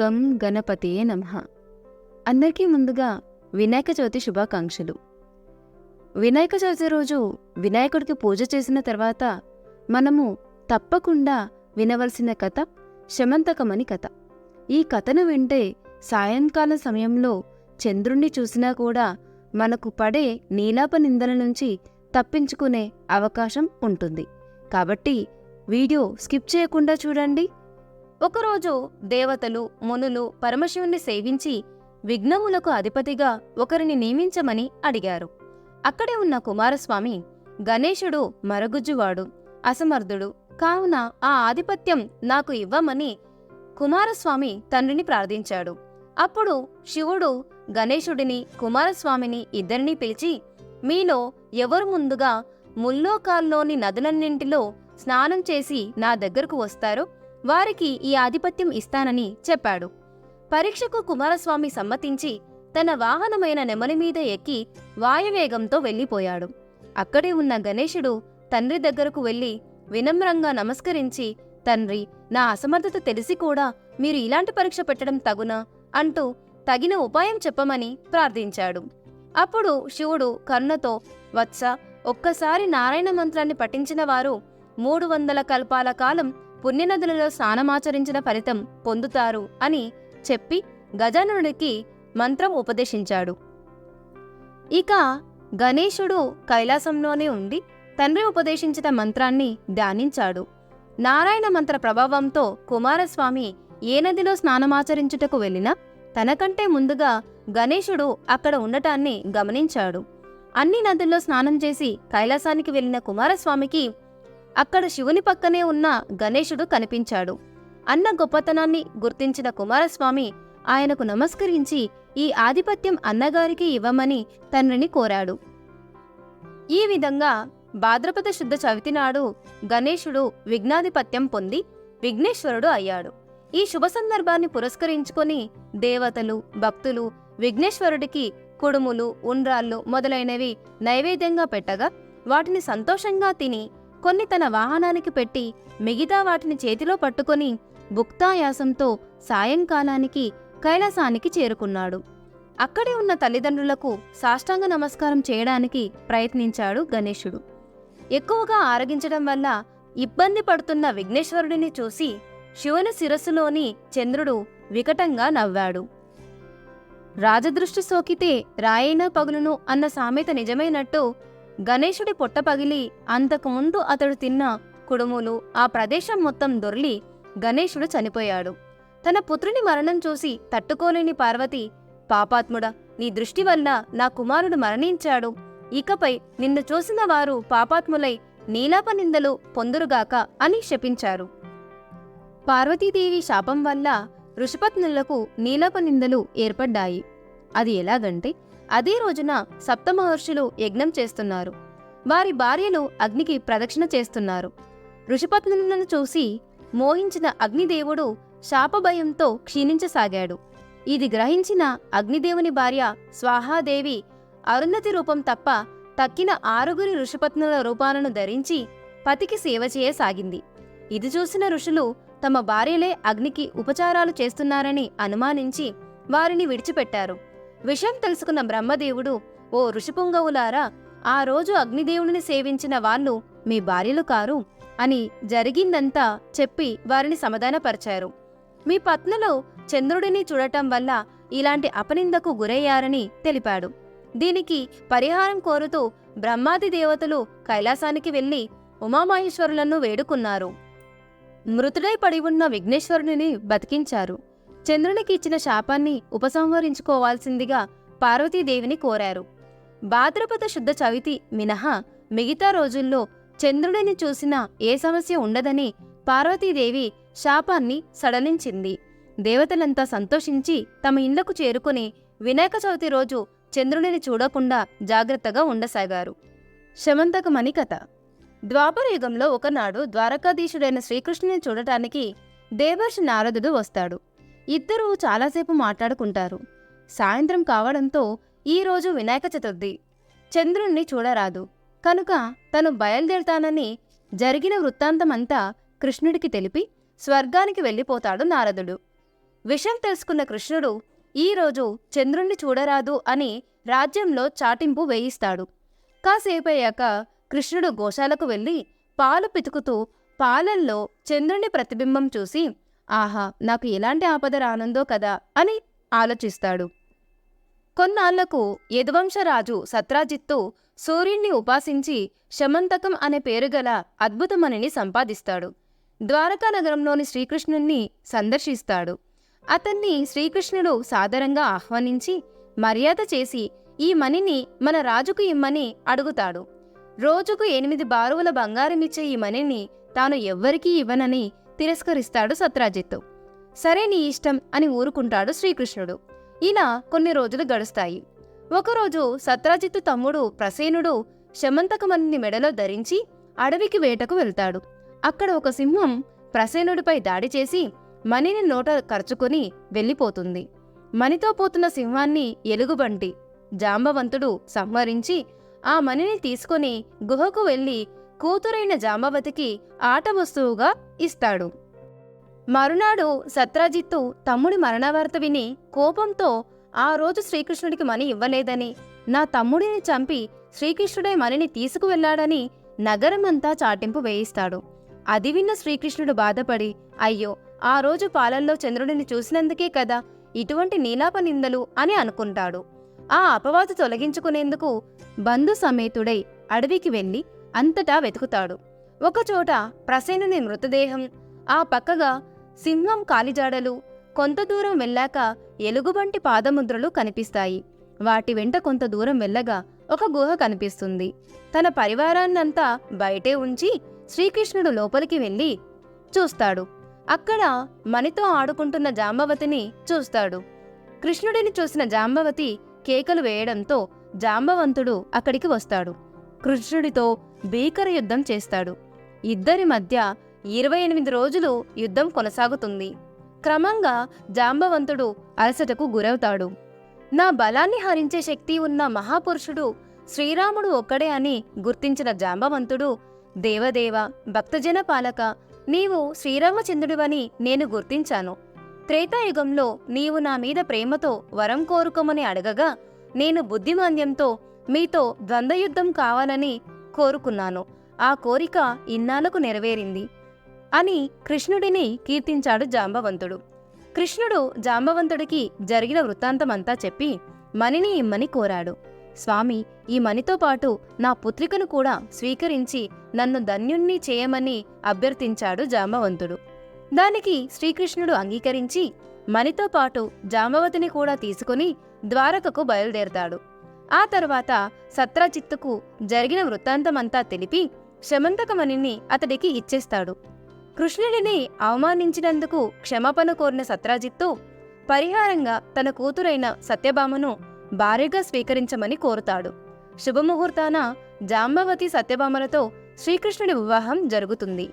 గం గణపతియే నమ. అందరికీ ముందుగా వినాయక చవితి శుభాకాంక్షలు. వినాయక చవితి రోజు వినాయకుడికి పూజ చేసిన తర్వాత మనము తప్పకుండా వినవలసిన కథ శమంతకమని కథ. ఈ కథను వింటే సాయంకాల సమయంలో చంద్రుణ్ణి చూసినా కూడా మనకు పడే నీలాప నిందల నుంచి తప్పించుకునే అవకాశం ఉంటుంది. కాబట్టి వీడియో స్కిప్ చేయకుండా చూడండి. ఒకరోజు దేవతలు మునులు పరమశివుణ్ణి సేవించి విఘ్నములకు అధిపతిగా ఒకరిని నియమించమని అడిగారు. అక్కడే ఉన్న కుమారస్వామి గణేశుడు మరగుజ్జువాడు అసమర్థుడు. కావున ఆ ఆధిపత్యం నాకు ఇవ్వమని కుమారస్వామి తండ్రిని ప్రార్థించాడు. అప్పుడు శివుడు గణేశుడిని కుమారస్వామిని ఇద్దరినీ పిలిచి మీలో ఎవరు ముందుగా ముల్లోకాల్లోని నదులన్నింటిలో స్నానం చేసి నా దగ్గరకు వస్తారో? వారికి ఈ ఆధిపత్యం ఇస్తానని చెప్పాడు. పరీక్షకు కుమారస్వామి సమ్మతించి తన వాహనమైన నెమలి మీద ఎక్కి వాయువేగంతో వెళ్ళిపోయాడు. అక్కడే ఉన్న గణేశుడు తండ్రి దగ్గరకు వెళ్ళి వినమ్రంగా నమస్కరించి తండ్రి నా అసమర్థత తెలిసి కూడా మీరు ఇలాంటి పరీక్ష పెట్టడం తగునా అంటూ తగిన ఉపాయం చెప్పమని ప్రార్థించాడు. అప్పుడు శివుడు కర్ణతో వత్స ఒక్కసారి నారాయణ మంత్రాన్ని పఠించిన వారు మూడు వందల కల్పాల కాలం పుణ్యనదులలో స్నానమాచరించిన ఫలితం పొందుతారు అని చెప్పి గజానుడికి మంత్రం ఉపదేశించాడు. ఇక గణేశుడు కైలాసంలోనే ఉండి తండ్రి ఉపదేశించిన మంత్రాన్ని ధ్యానించాడు. నారాయణ మంత్ర ప్రభావంతో కుమారస్వామి ఏ నదిలో స్నానమాచరించుటకు వెళ్ళినా తనకంటే ముందుగా గణేశుడు అక్కడ ఉండటాన్ని గమనించాడు. అన్ని నదుల్లో స్నానం చేసి కైలాసానికి వెళ్ళిన కుమారస్వామికి అక్కడ శివుని పక్కనే ఉన్న గణేశుడు కనిపించాడు. అన్న గొప్పతనాన్ని గుర్తించిన కుమారస్వామి ఆయనకు నమస్కరించి ఈ ఆధిపత్యం అన్నగారికి ఇవ్వమని తండ్రిని కోరాడు. ఈ విధంగా భాద్రపద శుద్ధ చవితి నాడు గణేశుడు విఘ్నాధిపత్యం పొంది విఘ్నేశ్వరుడు అయ్యాడు. ఈ శుభ సందర్భాన్ని పురస్కరించుకొని దేవతలు భక్తులు విఘ్నేశ్వరుడికి కుడుములు ఉండ్రాళ్ళు మొదలైనవి నైవేద్యంగా పెట్టగా వాటిని సంతోషంగా తిని కొన్ని తన వాహనానికి పెట్టి మిగతా వాటిని చేతిలో పట్టుకొని భుక్తాయాసంతో సాయంకాలానికి కైలాసానికి చేరుకున్నాడు. అక్కడే ఉన్న తల్లిదండ్రులకు సాష్టాంగ నమస్కారం చేయడానికి ప్రయత్నించాడు గణేశుడు. ఎక్కువగా ఆరగించడం వల్ల ఇబ్బంది పడుతున్న విఘ్నేశ్వరుడిని చూసి శివుని శిరస్సులోని చంద్రుడు వికటంగా నవ్వాడు. రాజదృష్టి సోకితే రాయైనా పగులును అన్న సామెత నిజమైనట్టు గణేశుడి పొట్ట పగిలి అంతకుముందు అతడు తిన్న కుడుములు ఆ ప్రదేశం మొత్తం దొర్లి గణేశుడు చనిపోయాడు. తన పుత్రుని మరణం చూసి తట్టుకోలేని పార్వతి పాపాత్ముడా నీ దృష్టి వల్ల నా కుమారుడు మరణించాడు. ఇకపై నిన్ను చూసిన వారు పాపాత్ములై నీలాప నిందలు పొందురుగాక అని శపించారు. పార్వతీదేవి శాపం వల్ల ఋషిపత్నులకు నీలాపనిందలు ఏర్పడ్డాయి. అది ఎలాగంటే అదే రోజున సప్తమహర్షులు యజ్ఞం చేస్తున్నారు. వారి భార్యలు అగ్నికి ప్రదక్షిణ చేస్తున్నారు. ఋషిపత్నులను చూసి మోహించిన అగ్నిదేవుడు శాపభయంతో క్షీణించసాగాడు. ఇది గ్రహించిన అగ్నిదేవుని భార్య స్వాహాదేవి అరుంధతి రూపం తప్ప తక్కిన ఆరుగురి ఋషిపత్నుల రూపాలను ధరించి పతికి సేవ చేయసాగింది. ఇది చూసిన ఋషులు తమ భార్యలే అగ్నికి ఉపచారాలు చేస్తున్నారని అనుమానించి వారిని విడిచిపెట్టారు. విషయం తెలుసుకున్న బ్రహ్మదేవుడు ఓ ఋషిపుంగవులారా ఆ రోజు అగ్నిదేవుడిని సేవించిన వాళ్ళు మీ భార్యలు కారు అని జరిగిందంతా చెప్పి వారిని సమాధానపరిచారు. మీ పత్నులు చంద్రుడిని చూడటం వల్ల ఇలాంటి అపనిందకు గురయ్యారని తెలిపాడు. దీనికి పరిహారం కోరుతూ బ్రహ్మాది దేవతలు కైలాసానికి వెళ్ళి ఉమామహేశ్వరులను వేడుకున్నారు. మృతుడై పడి ఉన్న విఘ్నేశ్వరుని బతికించారు. చంద్రునికి ఇచ్చిన శాపాన్ని ఉపసంహరించుకోవాల్సిందిగా పార్వతీదేవిని కోరారు. భాద్రపద శుద్ధ చవితి మినహా మిగతా రోజుల్లో చంద్రుడిని చూసినా ఏ సమస్య ఉండదని పార్వతీదేవి శాపాన్ని సడలించింది. దేవతలంతా సంతోషించి తమ ఇండ్లకు చేరుకుని వినాయక చవితి రోజు చంద్రుడిని చూడకుండా జాగ్రత్తగా ఉండసాగారు. శమంతకమణి కథ ద్వాపరయుగంలో ఒకనాడు ద్వారకాధీశుడైన శ్రీకృష్ణుని చూడటానికి దేవర్షి నారదుడు వస్తాడు. ఇద్దరూ చాలాసేపు మాట్లాడుకుంటారు. సాయంత్రం కావడంతో ఈరోజు వినాయక చతుర్థి. చంద్రుణ్ణి చూడరాదు. కనుక తను బయలుదేరుతానని జరిగిన వృత్తాంతమంతా కృష్ణుడికి తెలిపి స్వర్గానికి వెళ్ళిపోతాడు నారదుడు. విషయం తెలుసుకున్న కృష్ణుడు ఈరోజు చంద్రుణ్ణి చూడరాదు అని రాజ్యంలో చాటింపు వేయిస్తాడు. కాసేపయ్యాక కృష్ణుడు గోశాలకు వెళ్ళి పాలు పితుకుతూ పాలల్లో చంద్రుని ప్రతిబింబం చూసి ఆహా నాకు ఎలాంటి ఆపద రానుందో కదా అని ఆలోచిస్తాడు. కొన్నాళ్ళకు యదువంశరాజు సత్రాజిత్తు సూర్యుణ్ణి ఉపాసించి శమంతకం అనే పేరుగల అద్భుతమణిని సంపాదిస్తాడు. ద్వారకా నగరంలోని శ్రీకృష్ణుణ్ణి సందర్శిస్తాడు. అతన్ని శ్రీకృష్ణుడు సాదరంగా ఆహ్వానించి మర్యాద చేసి ఈ మణిని మన రాజుకు ఇమ్మని అడుగుతాడు. రోజుకు ఎనిమిది బారువుల బంగారమిచ్చే ఈ మణిని తాను ఎవ్వరికీ ఇవ్వనని తిరస్కరిస్తాడు సత్రాజిత్తు. సరే నీ ఇష్టం అని ఊరుకుంటాడు శ్రీకృష్ణుడు. ఇలా కొన్ని రోజులు గడుస్తాయి. ఒకరోజు సత్రాజిత్తు తమ్ముడు ప్రసేనుడు శమంతకమణిని మెడలో ధరించి అడవికి వేటకు వెళ్తాడు. అక్కడ ఒక సింహం ప్రసేనుడిపై దాడి చేసి మణిని నోట ఖర్చుకొని వెళ్ళిపోతుంది. మణితో పోతున్న సింహాన్ని ఎలుగుబంటి జాంబవంతుడు సంహరించి ఆ మణిని తీసుకొని గుహకు వెళ్ళి కూతురైన జాంబవతికి ఆట వస్తువుగా ఇస్తాడు. మరునాడు సత్రాజిత్తు తమ్ముడి మరణవార్త విని కోపంతో ఆ రోజు శ్రీకృష్ణుడికి మని ఇవ్వలేదని నా తమ్ముడిని చంపి శ్రీకృష్ణుడే మణిని తీసుకువెళ్ళాడని నగరమంతా చాటింపు వేయిస్తాడు. అది విన్న శ్రీకృష్ణుడు బాధపడి అయ్యో ఆ రోజు పాలల్లో చంద్రుడిని చూసినందుకే కదా ఇటువంటి నీలాప నిందలు అని అనుకుంటాడు. ఆ అపవాదు తొలగించుకునేందుకు బంధు సమేతుడై అడవికి వెళ్ళి అంతటా వెతుకుతాడు. ఒకచోట ప్రసేనుని మృతదేహం ఆ పక్కగా సింహం కాలిజాడలు కొంత దూరం వెళ్ళాక ఎలుగుబంటి పాదముద్రలు కనిపిస్తాయి. వాటి వెంట కొంత దూరం వెళ్ళగా ఒక గుహ కనిపిస్తుంది. తన పరివారాన్నంతా బయటే ఉంచి శ్రీకృష్ణుడు లోపలికి వెళ్ళి చూస్తాడు. అక్కడ మణితో ఆడుకుంటున్న జాంబవతిని చూస్తాడు. కృష్ణుడిని చూసిన జాంబవతి కేకలు వేయడంతో జాంబవంతుడు అక్కడికి వస్తాడు. కృష్ణుడితో భీకర యుద్ధం చేస్తాడు. ఇద్దరి మధ్య ఇరవై ఎనిమిది రోజులు యుద్ధం కొనసాగుతుంది. క్రమంగా జాంబవంతుడు అలసటకు గురవుతాడు. నా బలాన్ని హరించే శక్తి ఉన్న మహాపురుషుడు శ్రీరాముడు ఒక్కడే అని గుర్తించిన జాంబవంతుడు దేవదేవ భక్తజన పాలక నీవు శ్రీరామచంద్రుడివని నేను గుర్తించాను. త్రేతాయుగంలో నీవు నా మీద ప్రేమతో వరం కోరుకోమని అడగగా నేను బుద్ధిమాంద్యంతో మీతో ద్వంద్వయుద్ధం కావాలని కోరుకున్నాను. ఆ కోరిక ఇన్నాళ్ళకు నెరవేరింది అని కృష్ణుడిని కీర్తించాడు జాంబవంతుడు. కృష్ణుడు జాంబవంతుడికి జరిగిన వృత్తాంతమంతా చెప్పి మణిని ఇమ్మని కోరాడు. స్వామి ఈ మణితో పాటు నా పుత్రికను కూడా స్వీకరించి నన్ను ధన్యుణ్ణి చేయమని అభ్యర్థించాడు జాంబవంతుడు. దానికి శ్రీకృష్ణుడు అంగీకరించి మణితో పాటు జాంబవతిని కూడా తీసుకుని ద్వారకకు బయలుదేరతాడు. ఆ తర్వాత సత్రాజిత్తుకు జరిగిన వృత్తాంతమంతా తెలిపి శమంతకమణిని అతడికి ఇచ్చేస్తాడు. కృష్ణుడిని అవమానించినందుకు క్షమాపణ కోరిన సత్రాజిత్తు పరిహారంగా తన కూతురైన సత్యభామను భార్యగా స్వీకరించమని కోరుతాడు. శుభముహూర్తాన జాంబవతి సత్యభామలతో శ్రీకృష్ణుడి వివాహం జరుగుతుంది.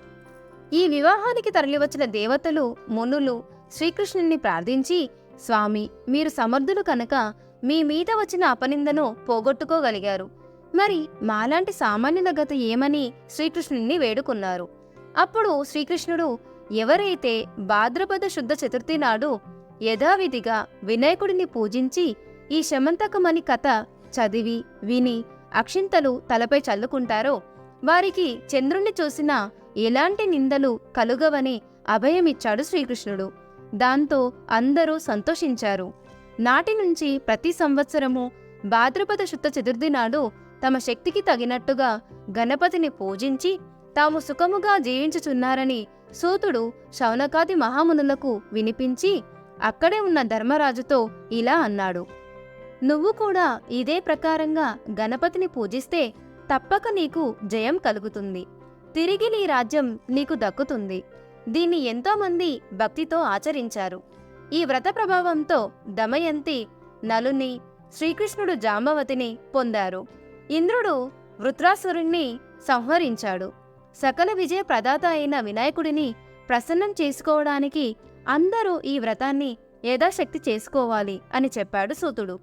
ఈ వివాహానికి తరలివచ్చిన దేవతలు మునులు శ్రీకృష్ణుని ప్రార్థించి స్వామి మీరు సమర్థులు కనుక మీ మీద వచ్చిన అపనిందను పోగొట్టుకోగలిగారు. మరి మాలాంటి సామాన్యుల గత ఏమని శ్రీకృష్ణుణ్ణి వేడుకున్నారు. అప్పుడు శ్రీకృష్ణుడు ఎవరైతే భాద్రపద శుద్ధ చతుర్థి నాడు యథావిధిగా వినాయకుడిని పూజించి ఈ శమంతకమని కథ చదివి విని అక్షింతలు తలపై చల్లుకుంటారో వారికి చంద్రుణ్ణి చూసిన ఎలాంటి నిందలు కలుగవని అభయమిచ్చాడు శ్రీకృష్ణుడు. దాంతో అందరూ సంతోషించారు. నాటి నుంచి ప్రతి సంవత్సరము భాద్రపద శుద్ధ చతుర్థి నాడు తమ శక్తికి తగినట్టుగా గణపతిని పూజించి తాము సుఖముగా జీవించుచున్నారని సూతుడు శౌనకాది మహామునులకు వినిపించి అక్కడే ఉన్న ధర్మరాజుతో ఇలా అన్నాడు. నువ్వు కూడా ఇదే ప్రకారంగా గణపతిని పూజిస్తే తప్పక నీకు జయం కలుగుతుంది. తిరిగి నీ రాజ్యం నీకు దక్కుతుంది. దీన్ని ఎంతోమంది భక్తితో ఆచరించారు. ఈ వ్రత ప్రభావంతో దమయంతి నలుని శ్రీకృష్ణుడు జాంబవతిని పొందారు. ఇంద్రుడు వృత్రాసురుణ్ణి సంహరించాడు. సకల విజయ ప్రదాత అయిన వినాయకుడిని ప్రసన్నం చేసుకోవడానికి అందరూ ఈ వ్రతాన్ని యథాశక్తి చేసుకోవాలి అని చెప్పాడు సూతుడు.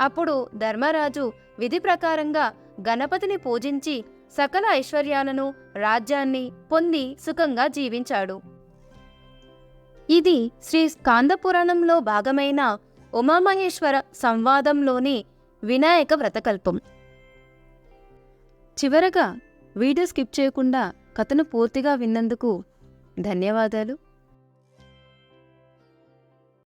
అప్పుడు ధర్మరాజు విధి ప్రకారంగా గణపతిని పూజించి సకల ఐశ్వర్యాలను రాజ్యాన్ని పొంది సుఖంగా జీవించాడు. ఇది శ్రీ స్కాందపురాణంలో భాగమైన ఉమామహేశ్వర సంవాదంలోని వినాయక వ్రతకల్పం. చివరగా వీడియో స్కిప్ చేయకుండా కథను పూర్తిగా విన్నందుకు ధన్యవాదాలు.